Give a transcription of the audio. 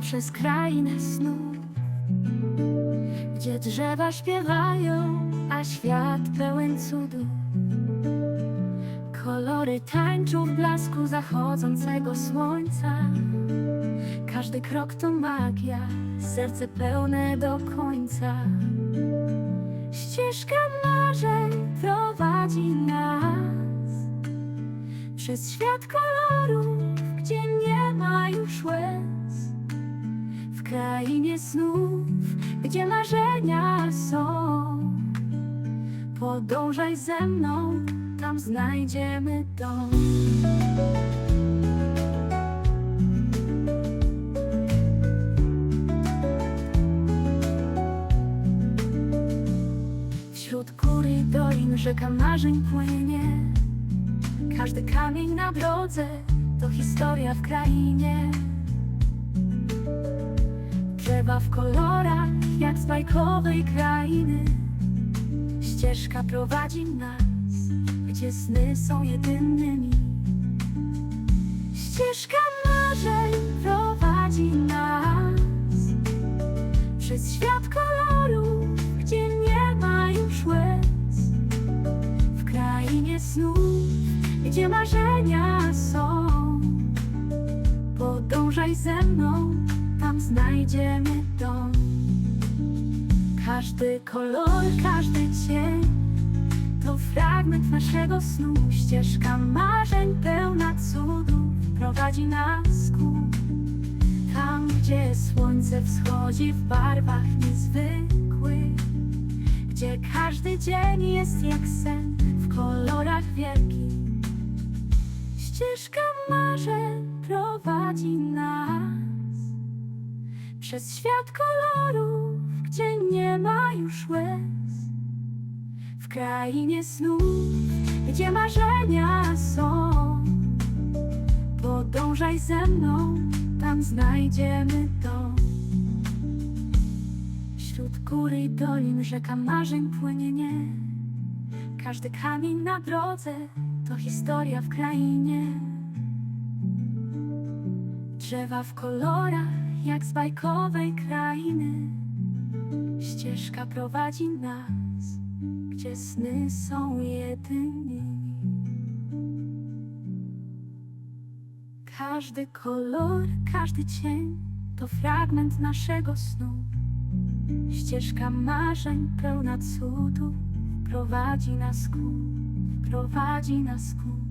przez krainę snu Gdzie drzewa śpiewają, a świat pełen cudu. Kolory tańczą w blasku zachodzącego słońca. Każdy krok to magia, serce pełne do końca. Ścieżka marzeń prowadzi nas Przez świat kolorów, gdzie nie ma już łez. W krainie snów, gdzie marzenia są. Podążaj ze mną, tam znajdziemy dom. Wśród gór i dolin rzeka marzeń płynie. Każdy kamień na drodze to historia w krainie. Drzewa w kolorach jak z bajkowej krainy. Ścieżka prowadzi nas, gdzie sny są jedynymi. Ścieżka marzeń prowadzi nas Przez świat kolorów, gdzie nie ma już łez. W krainie snów, gdzie marzenia są? Podążaj ze mną, tam znajdziemy dom. Każdy kolor, każdy cień To fragment naszego snu. Ścieżka marzeń pełna cudów Prowadzi nas ku tam, gdzie słońce wschodzi w barwach niezwykłych, gdzie każdy dzień jest jak sen w kolorach marzeń prowadzi nas przez świat kolorów, gdzie nie ma już łez. W krainie snów, gdzie marzenia są. Podążaj ze mną, tam znajdziemy dom. Wśród góry i dolin rzeka marzeń płynie nie. Każdy kamień na drodze to historia w krainie. Drzewa w kolorach jak z bajkowej krainy. Ścieżka prowadzi nas, gdzie sny są jedynymi. Każdy kolor, każdy cień to fragment naszego snu. Ścieżka marzeń pełna cudów prowadzi nas ku, prowadzi nas ku.